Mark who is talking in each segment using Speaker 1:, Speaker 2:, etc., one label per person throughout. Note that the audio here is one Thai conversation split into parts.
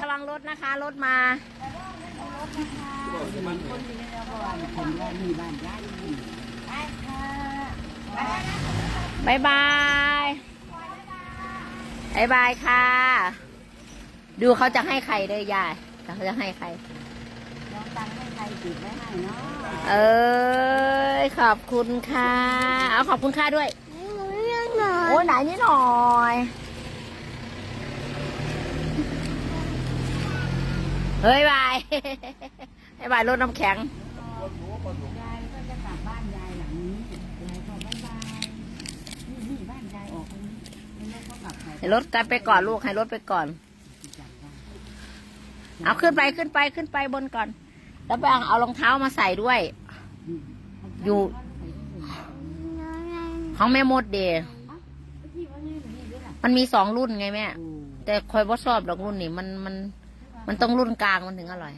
Speaker 1: ระวังรถนะคะ รถมาบายบายบายบายค่ะ ดูเขาจะให้ใครเลยยายเขาจะให้ใคร
Speaker 2: ตังให้ใครติดไว้ให้เนาะ
Speaker 1: เอ้ยขอบคุณค่ะ เอาขอบคุณค่ะด้วยโอ้ยไหนนิดหน่อย เฮ้ยบายให้บายรถน้ำแข็ง
Speaker 2: ยายก็จะกลับบ้านยายหลังนี้ยายก็บายบายนี่นี่บ้านยายออกตรงนี้แล้วก็กลับไป
Speaker 1: ให้รถกันไปก่อนลูกให้รถไปก่อน เอาขึ้นไปขึ้นไปขึ้นไปบนก่อน แล้วไปเอาเอารองเท้ามาใส่ด้วย อยู่ ของแม่มดเดย์มันมีสองรุ่นไงแม่ แต่คอยว่าชอบดอกรุ่นนี้มันมัน มันต้องรุ่นกลางมันถึงอร่อย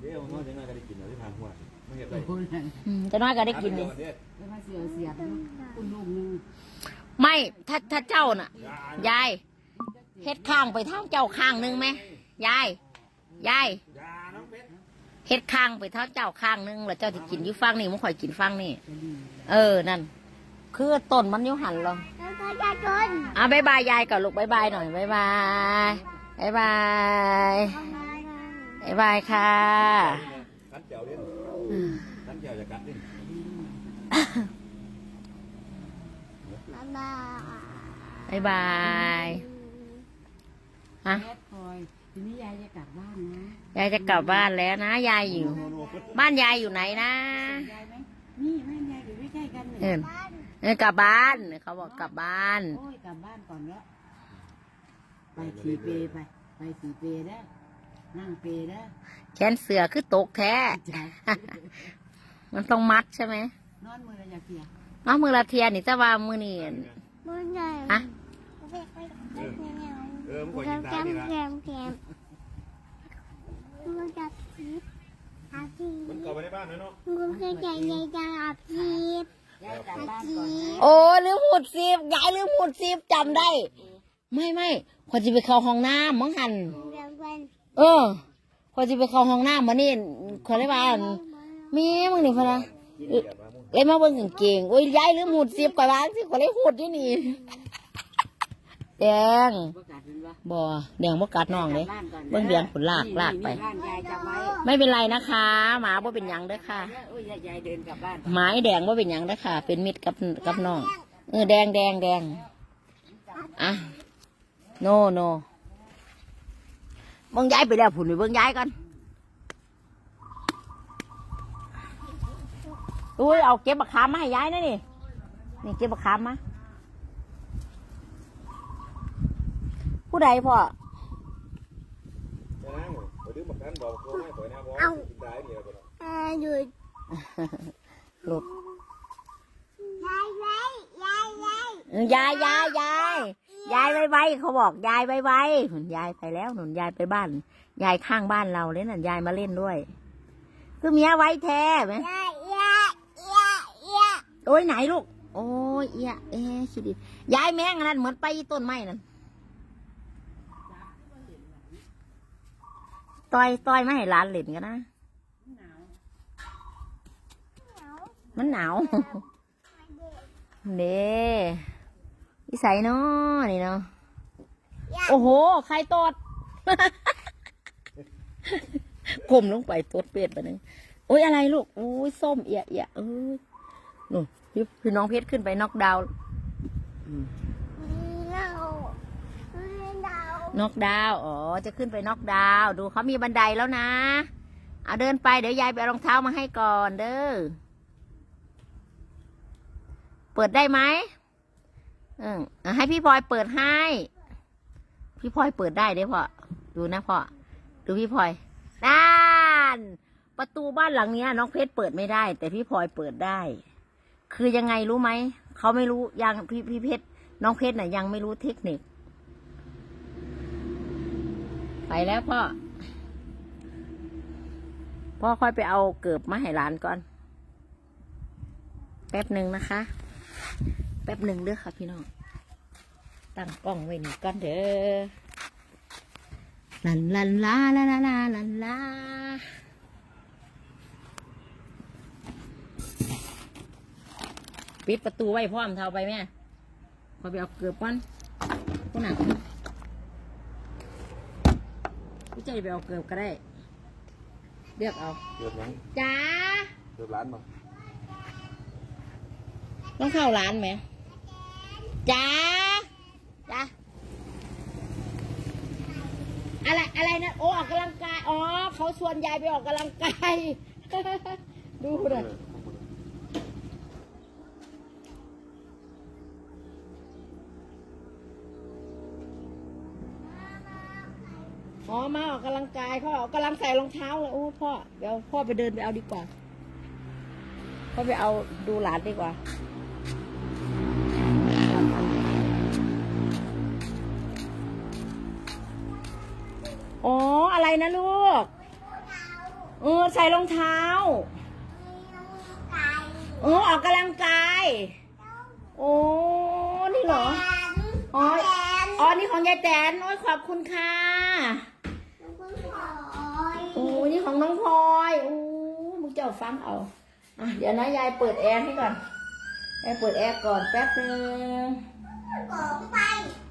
Speaker 3: เดี๋ยวน้อยจะน่าจะได้กินเอาที่ทางหัวไม่เห็นไร
Speaker 2: คุณนั่น
Speaker 1: อืมจะน้อยก็ได้กินดิ
Speaker 2: แล้วมาเสียเสียบคุณลูกนึง
Speaker 1: ไม่ถ้าถ้าเจ้าน่ะยายเฮ็ดข้างไปทางเจ้าข้างหนึงไหมยายยาย
Speaker 3: ยาน้องเป็ด
Speaker 1: เฮ็ดข้างไปทางเจ้าข้างหนึงแล้วเจ้าที่กินอยู่ฟังนี่มันข่อยกินฟังนี่
Speaker 2: จะดี
Speaker 1: เออนั่นคือต้นมันอยู่หันลง
Speaker 4: แล้วก็จะจน
Speaker 1: อะบายบายยายก่อนลูกบายบายหน่อยบายบาย บายบายบายบายค่ะ
Speaker 3: กัดเจียวเล่นกัดเจียวจะกัดเล่น
Speaker 4: บ๊ายบาย
Speaker 1: บายบายฮะ
Speaker 2: แม่คอยทีนี้ยายจะกลับบ้านนะ
Speaker 1: ยายจะกลับบ้านแล้วนะ ยายอยู่ บ้านยายอยู่ไหนนะ
Speaker 2: ยายไหมนี่แม่ยายอยู่ใกล้ๆกันเลย
Speaker 1: เออเออกลับบ้าน เขาบอกกลับบ้าน
Speaker 2: โอ้ยกลับบ้านก่อนแล้ว ไปขี่เปไป ไปขี่เปได้อนั่งเปได้อ
Speaker 1: แขนเสือคือตกแท้
Speaker 2: จ้ะ
Speaker 1: มันต้องมัดใช่ไหม
Speaker 2: นอนมือละอยากเกีย
Speaker 1: น้องมือละเทียนนี่จะว่ามือนี่
Speaker 4: บนไหน
Speaker 1: อะ
Speaker 3: เออมึง
Speaker 4: แก
Speaker 3: คอยกิ
Speaker 4: ม
Speaker 3: น
Speaker 4: แก
Speaker 3: น้ำ
Speaker 4: ม
Speaker 3: นี่ละ
Speaker 4: แกมแกมมันจะพีบอาพีบ
Speaker 3: มันเข้าไปในบ้านเลยเนาะ
Speaker 4: มันก็ใหญ่ใหญ่จะอาพีบ
Speaker 2: ยายกลับบ้านก่อนนะ
Speaker 1: โอ้ลืมหุดซีบยายลืมหุดซีบจำได้ ไม่ไม่คนจะไปเข้าห้องน้ำมั้งหัน
Speaker 4: เดี๋ยวกัน
Speaker 1: เออคนจะไปเข้าห้องน้ำมานี่คนได้บ้านมีมึงนี่พะนะเลยมาเบิ่งกางเกงโอ้ยยายลืมหุดซีบก่อนบ้างสิคนเลยหุดอยู่นี่แดง
Speaker 2: ประกาศเป็นว่า
Speaker 1: บ่แดงบ่กัดน้องเลย
Speaker 2: บ้านก่อนนะ
Speaker 1: เบิ่งเบียงผลลากลากไป
Speaker 2: นี่บ้านยายจะไว้
Speaker 1: ไม่เป็นไรนะคะ หมาบ่เป็นหยังเด้อค่ะ
Speaker 2: โอ้ยยายเดินกลับบ้าน
Speaker 1: หมายแดงบ่เป็นหยังเด้อค่ะ เป็นมิตรกับกับน้องเออแดงแดงแดงอะ โนโนเบิ่งย้ายไปแล้วผุนไปเบิ่งย้ายก่อนอุ้ยเอาเก็บบักขามมาให้ย้ายนะนี่นี่เก็บบักขามมาผู้ใดพ่อ
Speaker 3: จะนั่งไปดื้อบักนั้นบอกเขาไม่ปล่อยนะบอกกินได้เนี่ยไป
Speaker 4: อ่าหยุด
Speaker 1: หลุด
Speaker 4: ยายยายยายยาย
Speaker 1: เออยาย ยายยายยายไวไวๆเขาบอกยายไวไวๆหนุนยายไปแล้วหนุนยายไปบ้าน ยายข้างบ้านเราเลยน่ะยายมาเล่นด้วย คือเมียไว้แท้ไหม
Speaker 4: ยายยายยายยาย
Speaker 1: โอ้ยไหนลูก โอ้ยเอียเอ๊ะคิดดิยายแม่งอันนั้นเหมือนไปต้นไม้นั่นต่อยต่อยไม่ให้หลานเล่นกันนะมันหนาวเน่นิสัยเนาะนี่เนาะโอ้โห ใครตดกลมลงไปตดเป็ดไปหนึ่งโอ้ยอะไรลูกโอ้ยส้มเอียเอียเอ้ยนู่นพี่พี่น้องเพชรขึ้นไปน็อกดาวน์
Speaker 4: เราเรา
Speaker 1: น็อกดาวน์อ๋อ จะขึ้นไปน็อกดาวน์ดูเขามีบันไดแล้วนะ เอาเดินไปเดี๋ยวยายไปเอารองเท้ามาให้ก่อนเด้อ เปิดได้ไหมเออเอาให้พี่พลอยเปิดให้ พี่พลอยเปิดได้เด้พ่อ ดูนะพ่อ ดูพี่พลอยด้านประตูบ้านหลังเนี้ยน้องเพชรเปิดไม่ได้ แต่พี่พลอยเปิดได้ คือยังไงรู้ไหม เขาไม่รู้ยังพี่พี่เพชรน้องเพชรน่ะยังไม่รู้เทคนิค ไปแล้วพ่อ พ่อค่อยไปเอาเกิบมาให้หลานก่อน แป๊บหนึ่งนะคะ แป๊บหนึ่งเด้อค่ะพี่น้อง ตั้งกล้องไว้นี่ก่อนเด้อลันลันลาลาลาลาลันลาปิดประตูไว้พร้อมเท่าไปแม่ขอไปเอาเกือบก่อนคนหนักพี่ใจไปเอาเกือบก็ได้ เลือกเอา
Speaker 3: เกือบหยัง
Speaker 1: จ้า
Speaker 3: เกือบล้านบ่
Speaker 1: ต้องเข้าร้านไหม จ้าจ้าอะไรอะไรนะโอ้ออกกำลังกายอ๋อเขาชวนยายไปออกกำลังกายดูเลยอ๋อมาออกกำลังกายพ่อออกกำลังใส่รองเท้าเลยโอ้พ่อเดี๋ยวพ่อไปเดินไปเอาดีกว่าพ่อไปเอาดูหลานดีกว่า นะลูก เออใส่รองเท้า เออออกกำลังกาย โอ้นี่เหรอ อ๋อ อ๋อ นี่ของยายแตนโอ้ยขอบคุณค่ะโอ้ยนี่ของน้องพลอยโอ้มึงเจ้าฟังเอาอะเดี๋ยวนะยายเปิดแอร์ให้ก่อนยายเปิดแอร์ก่อนแป๊บนึง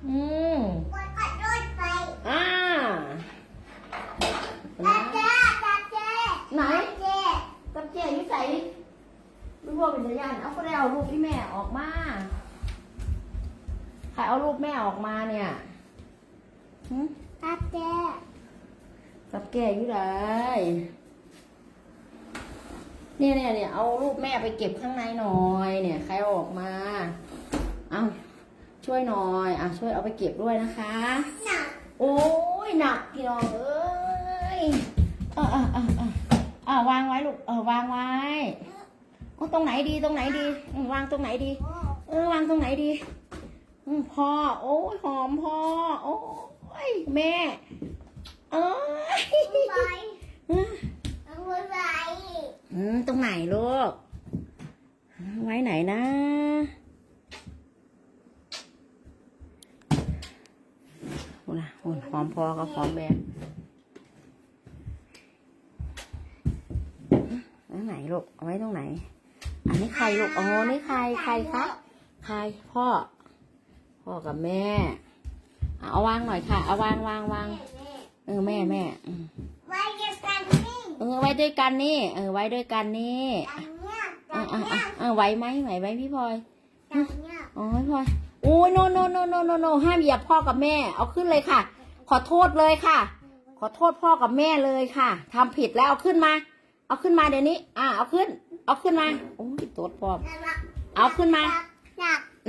Speaker 1: อืมอ่าไหน กับเจ๊อยิ่ใส่ ลูกพ่อเป็นยานเอาก็ได้เอารูปที่แม่ออกมาใครเอารูปแม่ออกมาเนี่ยหึกับแก่อยู่ไหนเนี่ยเนี่ยเนี่ยเอารูปแม่ไปเก็บข้างในหน่อยเนี่ย ใครเอาออกมาเอาช่วยหน่อยอะช่วยเอาไปเก็บด้วยนะคะโอ้ยหนักพี่น้องเอ้ยเออเออเออเออเออวางไว้ลูกเออวางไว้โอ้ ตรงไหนดีตรงไหนดีอืมวางตรงไหนดี เออวางตรงไหนดีอืมพ่อโอ้ยหอมพ่อโอ้ยแม่เอ้ยอืมอืมตรงไหนลูก ไว้ไหนนะ โอ้ล่ะโอ้ยหอมพ่อกับหอมแม่ตรงไหนลูก เอาไว้ตรงไหน อันนี้ใครลูก อ๋อ นี่ใคร ใครคะ ใคร พ่อ พ่อกับแม่อะเอาวางหน่อยค่ะ เอาวางวางวางเออแม่แม่อืมเออไว้ด้วยกันนี่ เออไว้ด้วยกันนี่อะอะอะอะไหวไหมไหวไหมพี่พลอยอ๋อพี่พลอยโอ้ยโนโนโนโนโนโนห้ามเหยียบพ่อกับแม่ เอาขึ้นเลยค่ะ ขอโทษเลยค่ะ ขอโทษพ่อกับแม่เลยค่ะทำผิดแล้วเอาขึ้นมา เอาขึ้นมาเดี๋ยวนี้ อะเอาขึ้น เอาขึ้นมา โอ้ยตัวพ่อเอาขึ้นมา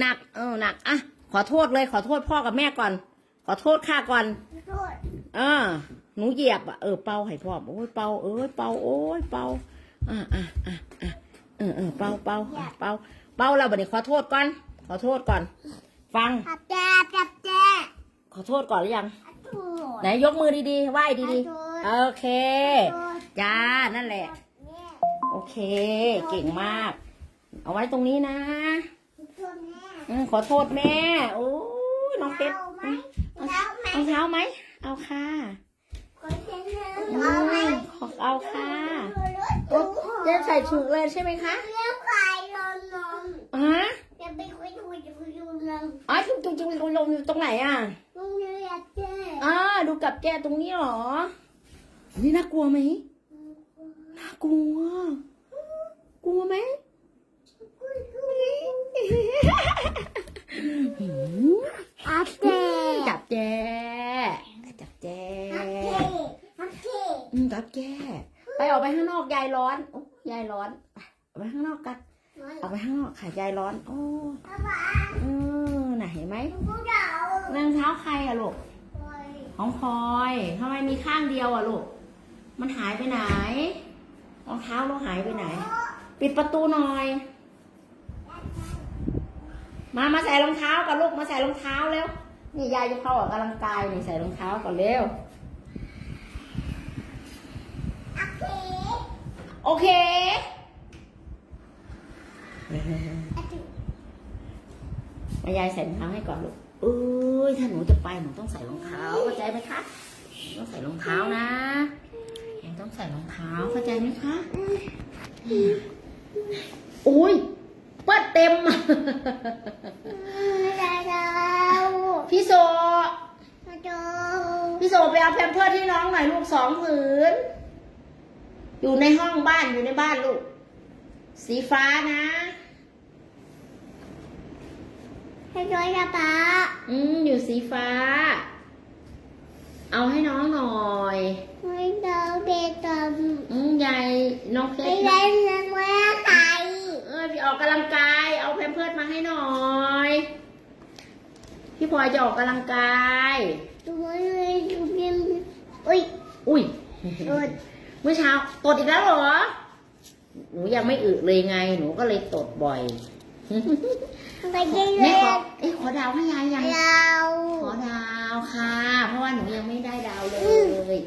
Speaker 1: หนัก เออ หนัก อะ ขอโทษเลย ขอโทษพ่อกับแม่ก่อน ขอโทษข้าก่อนเออ หนูเหยียบอะ เออ เป่าให้พ่อ โอ้ย เป่า เอ้ย เป่า โอ้ย เป่า อะอะอะอะเออเออเป่าเป่าอะเป่า เป่าแล้วบัดนี้ขอโทษก่อน ขอโทษก่อน ฟังขอโทษก่อนหรือยัง ไหนยกมือดีๆ ไหว้ดีๆ โอเค จ้า นั่นแหละ โอเค เก่งมาก เอาไว้ตรงนี้นะอืมขอโทษแม่ โอ้ยน้องเป็ดอืมเอาเท้าไหม เอาค่ะอืมขอเอาค่ะโอ้จะใส่ถูกเลยใช่ไหมคะฮะอ๋อจุ๊บจุ๊บจุ๊บลงอยู่ตรงไหนอะอ่าดูกับแกตรงนี้เหรอ นี่น่ากลัวไหมน่ากลัว กลัวไหมจับแจจับแจอืมจับแจไปออกไปข้างนอกยายร้อนโอ้ยายร้อนไปออกไปข้างนอกกันออกไปข้างนอกค่ะยายร้อนโอ้เออไหนเห็นไหมรองเท้าใครอะลูกของพลอยทำไมมีข้างเดียวอะลูก มันหายไปไหนรองเท้าเราหายไปไหน ปิดประตูหน่อย มามาใส่รองเท้าก่อนลูกมาใส่รองเท้าเร็วนี่ยายจะเข้าออกกำลังกายนี่ใส่รองเท้าก่อนเร็วโอเคมายายใส่รองเท้าให้ก่อนลูกเอ้ยถ้าหนูจะไปหนูต้องใส่รองเท้าเข้าใจไหมคะต้องใส่รองเท้านะ ต้องใส่รองเท้าเข้าใจไหมคะอุ้ยเปิดเต็ม
Speaker 4: ดาวดาว
Speaker 1: พี่โซ
Speaker 4: ดาว
Speaker 1: พี่โซไปเอาแพมเพิร์สให้น้องหน่อยลูกสองผืนอยู่ในห้องบ้านอยู่ในบ้านลูก สีฟ้านะ
Speaker 4: ให้ด้วยนะป๊า
Speaker 1: อืมอยู่สีฟ้า เอาให้น้องหน่อย
Speaker 4: ให้เราเด็กตอน
Speaker 1: อืมยายน้องเพ
Speaker 4: ไม่
Speaker 1: ชร
Speaker 4: ได้เงินไว้ใคร
Speaker 1: เออพี่ออกกำลังกาย เอาแพมเพิร์สมาให้หน่อย พี่พลอยจะออกกำลังกาย
Speaker 4: ตัวเลยดูเพียงอุ้ย
Speaker 1: อุ้ย
Speaker 4: โดด
Speaker 1: เมื่อเช้าตดอีกแล้วเหรอ หนูยังไม่อึเลยไง หนูก็เลยตดบ่อย
Speaker 4: ไปได้เล
Speaker 1: แม่
Speaker 4: ย
Speaker 1: ขอเอ้ยขอดาวให้ยายยัง
Speaker 4: เรา
Speaker 1: ขอดาว ค่ะ เพราะว่าหนูยังไม่ได้ดาวเลย